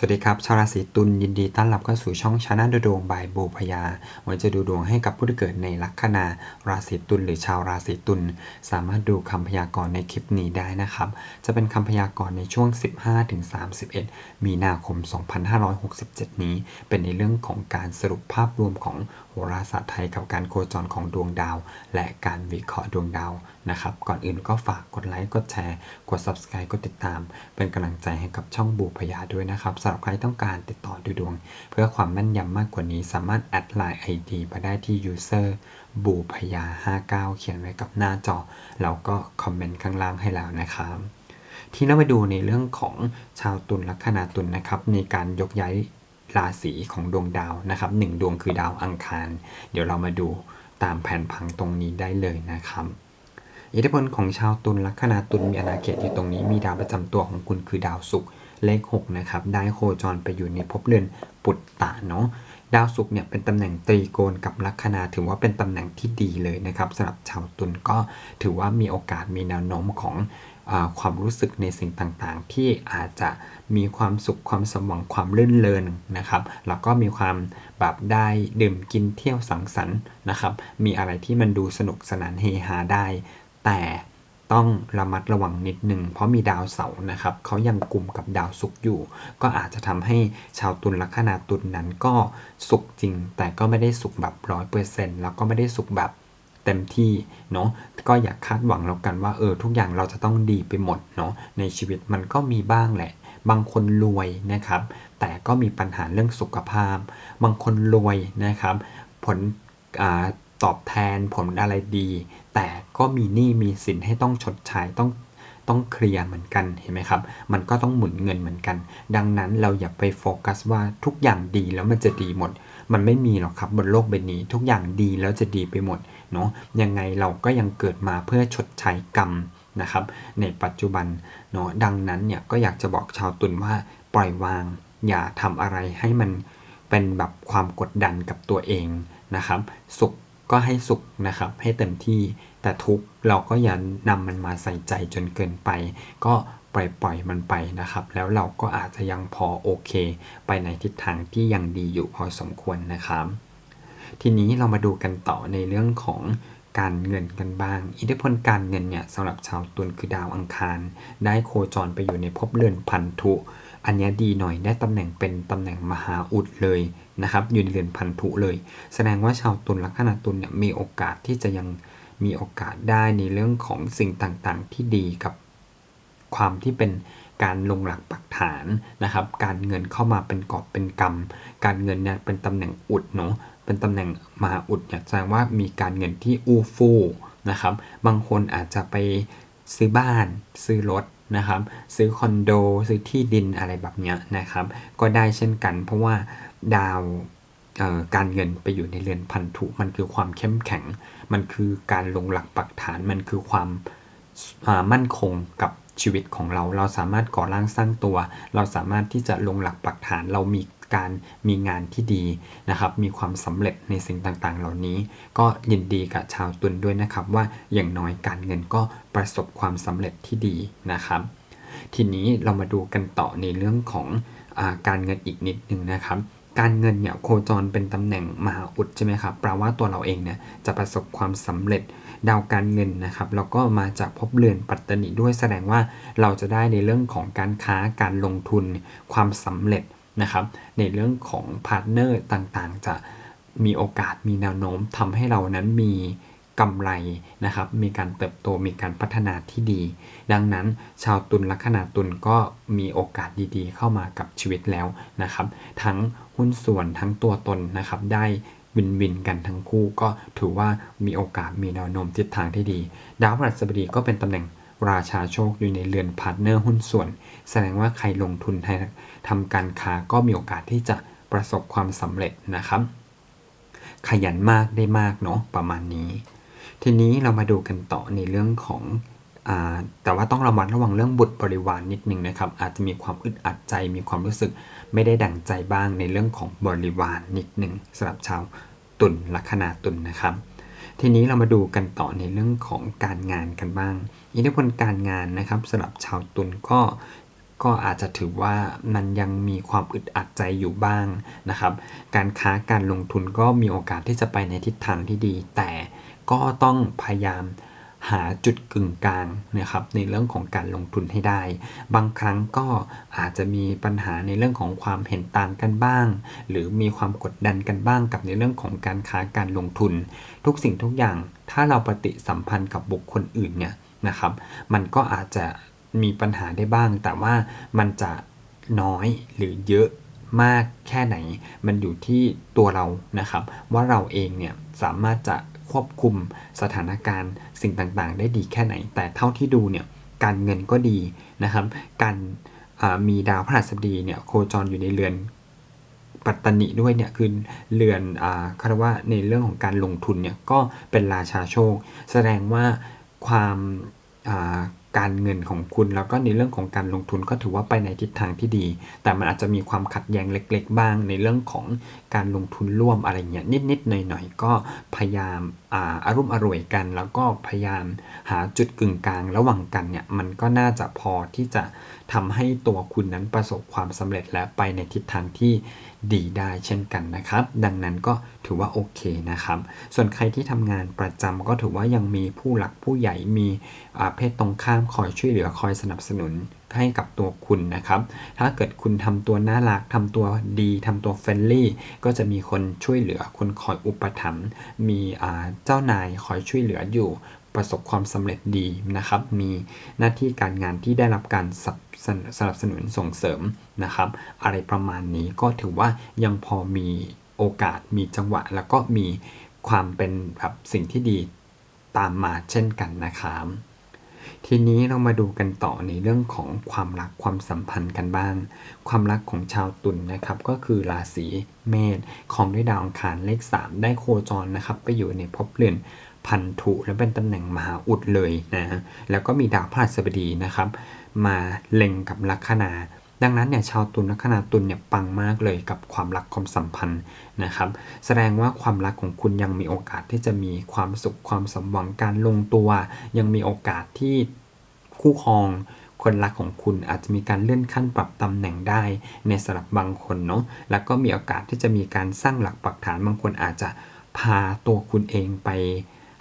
สวัสดีครับ ชาวราศีตุลยินดีต้อนรับเข้าสู่ช่องชาแนลดูดวงบายบูพยาวันนี้จะดูดวงให้กับผู้ที่เกิดในลัคนาราศีตุลหรือชาวราศีตุลสามารถดูคำพยากรณ์ในคลิปนี้ได้นะครับ จะเป็นคำพยากรณ์ในช่วง 15-31 มีนาคม 2567 นี้ เป็นในเรื่องของการสรุปภาพรวมของโหราศาสตร์ไทยกับการโคจรของดวงดาว และการวิเคราะห์ดวงดาวนะครับ ก่อนอื่นก็ฝากกดไลค์กดแชร์ กด subscribe กดติดตาม เป็นกำลังใจให้กับช่องบูพยาด้วยนะครับำหรับใครต้องการติดต่อดูดวง เพื่อความแม่นยำมากกว่านี้สามารถแอดไลน์ ID มาได้ที่ user บูพยา 59 เขียนไว้กับหน้าจอ แล้วก็คอมเมนต์ข้างล่างให้แล้วนะครับ ที่เรามาดูในเรื่องของชาวตุลลัคนาตุลนะครับ ในการยกย้ายราศีของดวงดาวนะครับหนึ่งดวงคือดาวอังคาร เดี๋ยวเรามาดูตามแผนผังตรงนี้ได้เลยนะครับอิทธิพลของชาวตุลลัคนาตุลมีอาณาเขตอยู่ตรงนี้มีดาวประจำตัวของคุณคือดาวศุกร์ เลข6นะครับได้โคจรไปอยู่ในภพเรือนปุตตะเนาะดาวศุกร์เนี่ยเป็นตำแหน่งตรีโกณกับลัคนาถือว่าเป็นตำแหน่งที่ดีเลยนะครับสำหรับชาวตุลก็ถือว่ามีโอกาสมีแนวโน้มของอความรู้สึกในสิ่งต่างๆ ที่อาจจะมีความสุขความสมหวังความลื่นเลนนะครับ แล้วก็มีความแบบได้ดื่มกินเที่ยวสังสรรค์นะครับ มีอะไรที่มันดูสนุกสนานเฮฮาได้ แต่ ต้องระมัดระวังนิดหนึ่งเพราะมีดาวเสาร์นะครับเขายังกลุ่มกับดาวศุกร์อยู่ ก็อาจจะทำให้ชาวตุลลัคนาตุลนั้นก็สุขจริง แต่ก็ไม่ได้สุขแบบร้อยเปอร์เซ็นต์แล้วก็ไม่ได้สุขแบบเต็มที่เนาะก็อย่าคาดหวังแล้วกันว่าเออทุกอย่างเราจะต้องดีไปหมดเนาะในชีวิตมันก็มีบ้างแหละ บางคนรวยนะครับ แต่ก็มีปัญหาเรื่องสุขภาพ บางคนรวยนะครับ ผลอ่า ตอบแทนผลอะไรดี แต่ก็มีหนี้มีสินให้ต้องชดใช้ต้องต้องเคลียร์เหมือนกันเห็นไหมครับ มันก็ต้องหมุนเงินเหมือนกัน ดังนั้นเราอย่าไปโฟกัสว่าทุกอย่างดีแล้วมันจะดีหมด มันไม่มีหรอกครับบนโลกใบนี้ ทุกอย่างดีแล้วจะดีไปหมดเนาะยังไงเราก็ยังเกิดมาเพื่อชดใช้กรรมนะครับ ในปัจจุบันเนาะดังนั้นเนี่ยก็อยากจะบอกชาวตุลว่าปล่อยวาง อย่าทำอะไรให้มันเป็นแบบความกดดันกับตัวเองนะครับ สุข ก็ให้สุขนะครับ ให้เต็มที่แต่ทุกเราก็อย่านำมันมาใส่ใจจนเกินไป ก็ปล่อยปล่อยมันไปนะครับ แล้วเราก็อาจจะยังพอโอเค ไปในทิศทางที่ยังดีอยู่พอสมควรนะครับ ทีนี้เรามาดูกันต่อในเรื่องของการเงินกันบ้าง อิทธิพลการเงินเนี่ยสำหรับชาวตุลคือดาวอังคาร ได้โคจรไปอยู่ในภพเรือนพันธุ อันนี้ดีหน่อยได้ตำแหน่งเป็นตำแหน่งมหาอุดเลยนะครับอยู่ในเรือนพันธุเลย แสดงว่าชาวตุลลัคนาตุลเนี่ยมีโอกาสที่จะยังมีโอกาสได้ในเรื่องของสิ่งต่างๆ ที่ดีกับความที่เป็นการลงหลักปักฐานนะครับ การเงินเข้ามาเป็นกอบเป็นกรรม การเงินเนี่ยเป็นตำแหน่งอุดเนาะเป็นตำแหน่งมหาอุดเนี่ยแสดงว่ามีการเงินที่อู้ฟู่นะครับ บางคนอาจจะไปซื้อบ้านซื้อรถ นะครับซื้อคอนโดซื้อที่ดินอะไรแบบเนี้ยนะครับ ก็ได้เช่นกัน เพราะว่าดาวการเงินไปอยู่ในเรือนพันธุมันคือความเข้มแข็ง มันคือการลงหลักปักฐานมันคือความมั่นคงกับชีวิตของเรา เราสามารถก่อร่างสร้างตัว เราสามารถที่จะลงหลักปักฐานเรามี การมีงานที่ดีนะครับ มีความสำเร็จในสิ่งต่างๆ เหล่านี้ ก็ยินดีกับชาวตุลด้วยนะครับ ว่าอย่างน้อยการเงินก็ประสบความสำเร็จที่ดีนะครับ ทีนี้เรามาดูกันต่อในเรื่องของอการเงินอีกนิดหนึ่งนะครับการเงินเนี่ยโคจรเป็นตำแหน่งมหาอุดใช่ไหมครับแปลว่าตัวเราเองเนี่ยจะประสบความสำเร็จดาวการเงินนะครับแล้วก็มาจากภพเรือนปัตตนิด้วยแสดงว่าเราจะได้ในเรื่องของการค้าการลงทุน ความสำเร็จ นะครับ ในเรื่องของพาร์ทเนอร์ต่างๆ จะมีโอกาสมีแนวโน้มทำให้เรานั้นมีกำไรนะครับ มีการเติบโตมีการพัฒนาที่ดี ดังนั้นชาวตุลลัคนาตุลก็มีโอกาสดีๆ เข้ามากับชีวิตแล้วนะครับ ทั้งหุ้นส่วนทั้งตัวตนนะครับได้วินวินกันทั้งคู่ก็ถือว่ามีโอกาสมีแนวโน้มทิศทางที่ดี ดาวพฤหัสบดีก็เป็นตำแหน่ง ราชาโชคอยู่ในเรือนพาร์ทเนอร์หุ้นส่วน แสดงว่าใครลงทุนทำการค้าก็มีโอกาสที่จะประสบความสำเร็จนะครับ ขยันมากได้มากเนาะประมาณนี้ ทีนี้เรามาดูกันต่อในเรื่องของแต่ว่าต้องระมัดระวังเรื่องบุตรบริวารนนิดนึงนะครับ อาจจะมีความอึดอัดใจมีความรู้สึกไม่ได้ดั่งใจบ้างในเรื่องของบริวารนนิดนึงสำหรับชาวตุลลัคนาตุลนะครับ ทีนี้เรามาดูกันต่อในเรื่องของการงานกันบ้าง อิทธิพลการงานนะครับสำหรับชาวตุลก็ก็อาจจะถือว่ามันยังมีความอึดอัดใจอยู่บ้างนะครับ การค้าการลงทุนก็มีโอกาสที่จะไปในทิศทางที่ดี แต่ก็ต้องพยายาม หาจุดกึ่งกลางนะครับในเรื่องของการลงทุนให้ได้ บางครั้งก็อาจจะมีปัญหาในเรื่องของความเห็นต่างกันบ้าง หรือมีความกดดันกันบ้างกับในเรื่องของการค้าการลงทุน ทุกสิ่งทุกอย่างถ้าเราปฏิสัมพันธ์กับบุคคลอื่นเนี่ยนะครับ มันก็อาจจะมีปัญหาได้บ้าง แต่ว่ามันจะน้อยหรือเยอะมากแค่ไหน มันอยู่ที่ตัวเรานะครับ ว่าเราเองเนี่ยสามารถจะ ควบคุมสถานการณ์สิ่งต่างๆ ได้ดีแค่ไหน แต่เท่าที่ดูเนี่ยการเงินก็ดีนะครับ การมีดาวพฤหัสบดีเนี่ยโคจรอยู่ในเรือนปัตตนิด้วยเนี่ยคือเรือนอ่าคารว่าในเรื่องของการลงทุนเนี่ยก็เป็นราชาโชค แสดงว่าความ การเงินของคุณ แล้วก็ในเรื่องของการลงทุนก็ถือว่าไปในทิศทางที่ดี แต่มันอาจจะมีความขัดแย้งเล็ก ๆ บ้าง ในเรื่องของการลงทุนร่วมอะไรเงี้ยนิดๆหน่อยๆก็พยายามอาอารุ่อร่วยกัน แล้วก็พยายามหาจุดกึ่งกลางระหว่างกันเนี่ยมันก็น่าจะพอที่จะทำให้ตัวคุณนั้นประสบความสำเร็จและไปในทิศทางที่ ดีได้เช่นกันนะครับ ดังนั้นก็ถือว่าโอเคนะครับ ส่วนใครที่ทำงานประจำก็ถือว่ายังมีผู้หลักผู้ใหญ่มีเพศตรงข้ามคอยช่วยเหลือคอยสนับสนุนให้กับตัวคุณนะครับ ถ้าเกิดคุณทำตัวน่ารักทำตัวดีทำตัวเฟรนลี่ ก็จะมีคนช่วยเหลือ คนคอยอุปถัมภ์ มีเจ้านายคอยช่วยเหลืออยู่ ประสบความสำเร็จดีนะครับ มีหน้าที่การงานที่ได้รับการสนับสนับสนุนส่งเสริมนะครับ อะไรประมาณนี้ก็ถือว่ายังพอมีโอกาสมีจังหวะ แล้วก็มีความเป็นแบบสิ่งที่ดีตามมาเช่นกันนะครับทีนี้เรามาดูกันต่อในเรื่องของความรักความสัมพันธ์กันบ้าง ความรักของชาวตุลนนะครับก็คือราศีเมษของด้วยดาวอังคารเลข 3 ได้โคจรนะครับไปอยู่ในภพเรือน พันธุและเป็นตำแหน่งมหาอุดเลยนะฮะแล้วก็มีดาวพฤหัสบดีนะครับ มาเล็งกับลัคนาดังนั้นเนี่ยชาวตุลลัคนาตุลเนี่ยปังมากเลยกับความรักความสัมพันธ์นะครับ แสดงว่าความรักของคุณยังมีโอกาสที่จะมีความสุขความสมหวังการลงตัว ยังมีโอกาสที่คู่ครองคนรักของคุณอาจจะมีการเลื่อนขั้นปรับตำแหน่งได้ในสำหรับบางคนเนาะแล้วก็มีโอกาสที่จะมีการสร้างหลักปักฐานบางคนอาจจะพาตัวคุณเองไป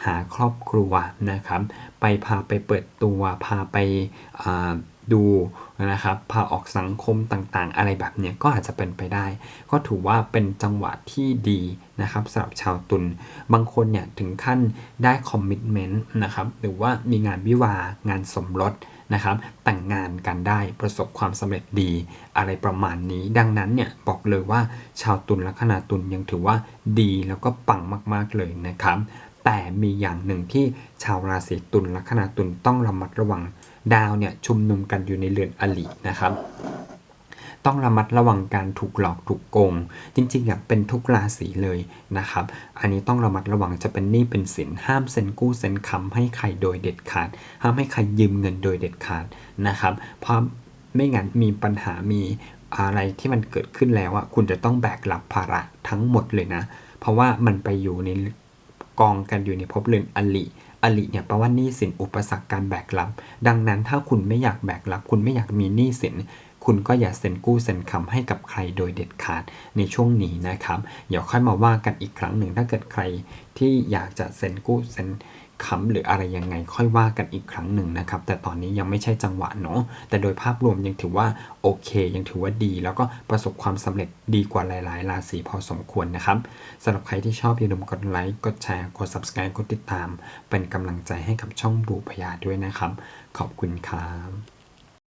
หาครอบครัวนะครับ ไปพาไปเปิดตัวพาไปดูนะครับพาออกสังคมต่างๆ อะไรแบบนี้ก็อาจจะเป็นไปได้ ก็ถือว่าเป็นจังหวะที่ดีนะครับสำหรับชาวตุลบางคนเนี่ยถึงขั้นได้คอมมิชเมนต์นะครับหรือว่ามีงานวิวางานสมรสนะครับแต่งงานกันได้ประสบความสำเร็จดีอะไรประมาณนี้ ดังนั้นเนี่ยบอกเลยว่าชาวตุลลัคนาตุลยังถือว่าดีแล้วก็ปังมากๆเลยนะครับ แต่มีอย่างหนึ่งที่ชาวราศีตุลลัคนาตุลต้องระมัดระวังดาวเนี่ยชุมนุมกันอยู่ในเรือนอลินะครับ ต้องระมัดระวังการถูกหลอกถูกโกง จริงๆอะเป็นทุกราศีเลยนะครับ อันนี้ต้องระมัดระวังจะเป็นหนี้เป็นสินห้ามเซ็นกู้เซ็นคำให้ใครโดยเด็ดขาด ห้ามให้ใครยืมเงินโดยเด็ดขาดนะครับ เพราะไม่งั้นมีปัญหามีอะไรที่มันเกิดขึ้นแล้วอะคุณจะต้องแบกรับภาระทั้งหมดเลยนะ เพราะว่ามันไปอยู่ใน กองกันอยู่ในภพเรือนอลิอลิเนี่ยแปลว่าหนี้สินอุปสรรคการแบกรับ ดังนั้นถ้าคุณไม่อยากแบกรับ คุณไม่อยากมีหนี้สิน คุณก็อย่าเซ็นกู้เซ็นคำให้กับใครโดยเด็ดขาดในช่วงนี้นะครับ เดี๋ยวค่อยมาว่ากันอีกครั้งหนึ่งถ้าเกิดใครที่อยากจะเซ็นกู้เซ็น คำหรืออะไรยังไงค่อยว่ากันอีกครั้งหนึ่งนะครับ แต่ตอนนี้ยังไม่ใช่จังหวะเนาะแต่โดยภาพรวมยังถือว่าโอเค ยังถือว่าดี แล้วก็ประสบความสำเร็จดีกว่าหลาย ๆ ราศีพอสมควรนะครับสำหรับใครที่ชอบอย่าลืมกดไลค์กดแชร์กด subscribe กดติดตาม เป็นกำลังใจให้กับช่องบูพยาด้วยนะครับ ขอบคุณครับ